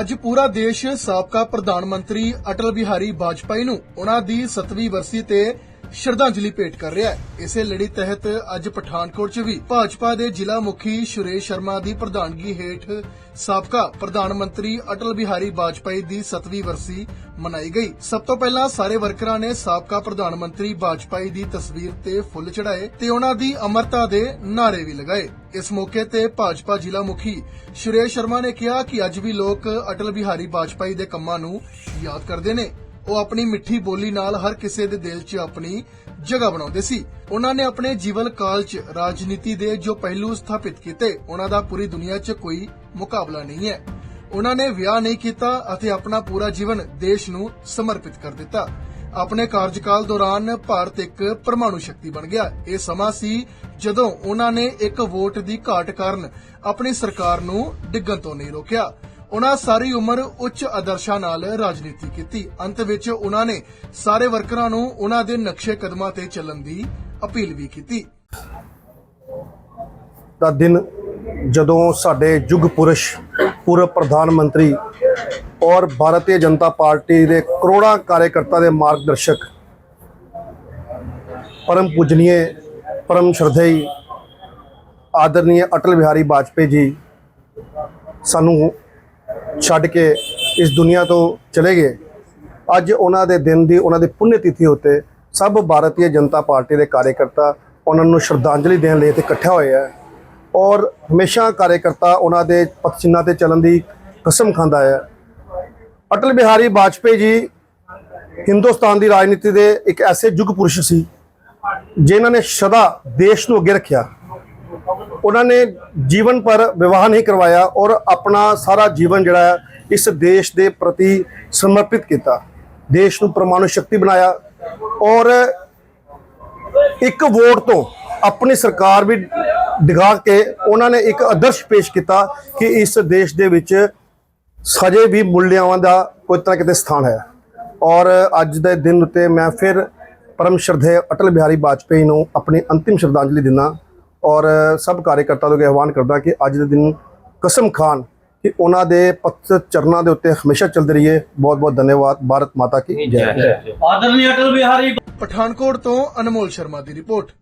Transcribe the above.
ਅੱਜ ਪੂਰਾ ਦੇਸ਼ ਸਾਬਕਾ ਪ੍ਰਧਾਨ ਮੰਤਰੀ ਅਟਲ ਬਿਹਾਰੀ ਵਾਜਪਾਈ ਨੂੰ ਉਹਨਾਂ ਦੀ 7ਵੀਂ ਵਰਸੀ ਤੇ ਸ਼ਰਧਾਂਜਲੀ ਭੇਟ ਕਰ ਰਿਹਾ ਹੈ। ਇਸੇ ਲੜੀ ਤਹਿਤ ਅੱਜ ਪਠਾਨਕੋਟ 'ਚ ਵੀ ਭਾਜਪਾ ਦੇ ਜ਼ਿਲ੍ਹਾ ਮੁਖੀ ਸੁਰੇਸ਼ ਸ਼ਰਮਾ ਦੀ ਪ੍ਰਧਾਨਗੀ ਹੇਠ ਸਾਬਕਾ ਪ੍ਰਧਾਨ ਮੰਤਰੀ ਅਟਲ ਬਿਹਾਰੀ ਵਾਜਪਾਈ ਦੀ 7ਵੀਂ ਵਰਸੀ ਮਨਾਈ ਗਈ। ਸਭ ਤੋਂ ਪਹਿਲਾਂ ਸਾਰੇ ਵਰਕਰਾਂ ਨੇ ਸਾਬਕਾ ਪ੍ਰਧਾਨ ਮੰਤਰੀ ਵਾਜਪਾਈ ਦੀ ਤਸਵੀਰ ਤੇ ਫੁੱਲ ਚੜਾਏ ਤੇ ਉਹਨਾਂ ਦੀ ਅਮਰਤਾ ਦੇ ਨਾਅਰੇ ਵੀ ਲਗਾਏ। ਇਸ ਮੌਕੇ ਤੇ ਭਾਜਪਾ ਜ਼ਿਲ੍ਹਾ ਮੁਖੀ ਸੁਰੇਸ਼ ਸ਼ਰਮਾ ਨੇ ਕਿਹਾ ਕਿ ਅੱਜ ਵੀ ਲੋਕ ਅਟਲ ਬਿਹਾਰੀ ਵਾਜਪਾਈ ਦੇ ਕੰਮਾਂ ਨੂੰ ਯਾਦ ਕਰਦੇ ਨੇ। ਉਹ ਆਪਣੀ ਮਿੱਠੀ ਬੋਲੀ ਨਾਲ ਹਰ ਕਿਸੇ ਦੇ ਦਿਲ 'ਚ ਆਪਣੀ ਜਗ੍ਹਾ ਬਣਾਉਂਦੇ ਸੀ। ਉਹਨਾਂ ਨੇ ਆਪਣੇ ਜੀਵਨ ਕਾਲ 'ਚ ਰਾਜਨੀਤੀ ਦੇ ਜੋ ਪਹਿਲੂ ਸਥਾਪਿਤ ਕੀਤੇ, ਉਹਨਾਂ ਦਾ ਪੂਰੀ ਦੁਨੀਆ 'ਚ ਕੋਈ ਮੁਕਾਬਲਾ ਨਹੀਂ ਹੈ। ਉਹਨਾਂ ਨੇ ਵਿਆਹ ਨਹੀਂ ਕੀਤਾ ਅਤੇ ਆਪਣਾ ਪੂਰਾ ਜੀਵਨ ਦੇਸ਼ ਨੂੰ ਸਮਰਪਿਤ ਕਰ ਦਿੱਤਾ। ਆਪਣੇ ਕਾਰਜਕਾਲ ਦੌਰਾਨ ਭਾਰਤ ਇੱਕ ਪਰਮਾਣੂ ਸ਼ਕਤੀ ਬਣ ਗਿਆ। ਇਹ ਸਮਾਂ ਸੀ ਜਦੋਂ ਉਹਨਾਂ ਨੇ ਇੱਕ ਵੋਟ ਦੀ ਘਾਟ ਕਾਰਨ ਆਪਣੀ ਸਰਕਾਰ ਨੂੰ ਡਿੱਗਣ ਤੋਂ ਨਹੀਂ ਰੋਕਿਆ। ਉਹਨਾਂ ਸਾਰੀ ਉਮਰ ਉੱਚ ਆਦਰਸ਼ਾਂ ਨਾਲ ਰਾਜਨੀਤੀ ਕੀਤੀ। ਅੰਤ ਵਿੱਚ ਉਹਨਾਂ ਨੇ ਸਾਰੇ ਵਰਕਰਾਂ ਨੂੰ ਉਹਨਾਂ ਦੇ ਨਕਸ਼ੇ ਕਦਮਾਂ ਤੇ ਚੱਲਣ ਦੀ ਅਪੀਲ ਵੀ ਕੀਤੀ। ਦਾ ਦਿਨ ਜਦੋਂ ਸਾਡੇ ਯੁੱਗ ਪੁਰਸ਼ ਪੂਰਵ ਪ੍ਰਧਾਨ ਮੰਤਰੀ ਔਰ ਭਾਰਤੀ ਜਨਤਾ ਪਾਰਟੀ ਦੇ ਕਰੋੜਾਂ ਕਾਰਜਕਰਤਾ ਦੇ ਮਾਰਗਦਰਸ਼ਕ ਪਰਮ ਪੂਜਨੀਏ, ਪਰਮ ਸ਼ਰਧੇਈ ਆਦਰਨੀय ਅਟਲ ਬਿਹਾਰੀ ਵਾਜਪੇਈ ਜੀ ਸਾਨੂੰ ਛੱਡ ਕੇ ਇਸ ਦੁਨੀਆ ਤੋਂ ਚਲੇ ਗਏ। ਅੱਜ ਉਹਨਾਂ ਦੇ ਦਿਨ ਦੀ ਉਹਨਾਂ ਦੀ ਪੁੰਨ ਤਿਥੀ ਉੱਤੇ ਸਭ ਭਾਰਤੀ ਜਨਤਾ ਪਾਰਟੀ ਦੇ ਕਾਰਜਕਰਤਾ ਉਹਨਾਂ ਨੂੰ ਸ਼ਰਧਾਂਜਲੀ ਦੇਣ ਲਈ ਇੱਥੇ ਇਕੱਠੇ ਹੋਏ ਹੈ। ਔਰ ਹਮੇਸ਼ਾ ਕਾਰਜਕਰਤਾ ਉਹਨਾਂ ਦੇ ਪਤਚਿੰਨ੍ਹਾਂ ਤੇ ਚੱਲਣ ਦੀ ਕਸਮ ਖਾਂਦਾ ਹੈ। ਅਟਲ ਬਿਹਾਰੀ ਵਾਜਪੇਈ ਜੀ ਹਿੰਦੁਸਤਾਨ ਦੀ ਰਾਜਨੀਤੀ ਦੇ ਇੱਕ ਐਸੇ ਯੁੱਗ ਪੁਰਸ਼ ਸੀ, ਜਿਨ੍ਹਾਂ ਨੇ ਸਦਾ ਦੇਸ਼ ਨੂੰ ਅੱਗੇ ਰੱਖਿਆ। ਉਹਨਾਂ ਨੇ ਜੀਵਨ ਪਰ ਵਿਵਾਹ ਨਹੀਂ ਕਰਵਾਇਆ ਔਰ ਆਪਣਾ ਸਾਰਾ ਜੀਵਨ ਜਿਹੜਾ ਹੈ, ਇਸ ਦੇਸ਼ ਦੇ ਪ੍ਰਤੀ ਸਮਰਪਿਤ ਕੀਤਾ। ਦੇਸ਼ ਨੂੰ ਪਰਮਾਣੂ ਸ਼ਕਤੀ ਬਣਾਇਆ ਔਰ ਇੱਕ ਵੋਟ ਤੋਂ ਆਪਣੀ ਸਰਕਾਰ ਵੀ ਡਿਗਾ ਕੇ ਉਹਨਾਂ ਨੇ ਇੱਕ ਆਦਰਸ਼ ਪੇਸ਼ ਕੀਤਾ ਕਿ ਇਸ ਦੇਸ਼ ਦੇ ਵਿੱਚ ਸਜੇ ਵੀ ਮੁੱਲਿਆਵਾਂ ਦਾ ਕੋਈ ਤਰ੍ਹਾਂ ਕਿਤੇ ਸਥਾਨ ਹੈ। ਔਰ ਅੱਜ ਦੇ ਦਿਨ ਉੱਤੇ ਮੈਂ ਫਿਰ ਪਰਮ ਸ਼ਰਧੇ ਅਟਲ ਬਿਹਾਰੀ ਵਾਜਪੇਈ ਨੂੰ ਆਪਣੀ ਅੰਤਿਮ ਸ਼ਰਧਾਂਜਲੀ ਦਿੰਦਾ ਔਰ ਸਭ ਕਾਰਜਕਰਤਾ ਨੂੰ ਆਹਵਾਨ ਕਰਦਾ ਕਿ ਅੱਜ ਦੇ ਦਿਨ ਕਸਮ ਖਾਨ ਕਿ ਉਹਨਾਂ ਦੇ ਪੱਤ ਚਰਨਾਂ ਦੇ ਉੱਤੇ ਹਮੇਸ਼ਾ ਚੱਲਦੇ ਰਹੀਏ। ਬਹੁਤ ਬਹੁਤ ਧੰਨਵਾਦ। ਭਾਰਤ ਮਾਤਾ ਕੀ ਜੈ। ਆਦਰਨੀ ਅਟਲ ਬਿਹਾਰੀ ਪਠਾਨਕੋਟ ਤੋਂ ਅਨਮੋਲ ਸ਼ਰਮਾ ਦੀ ਰਿਪੋਰਟ।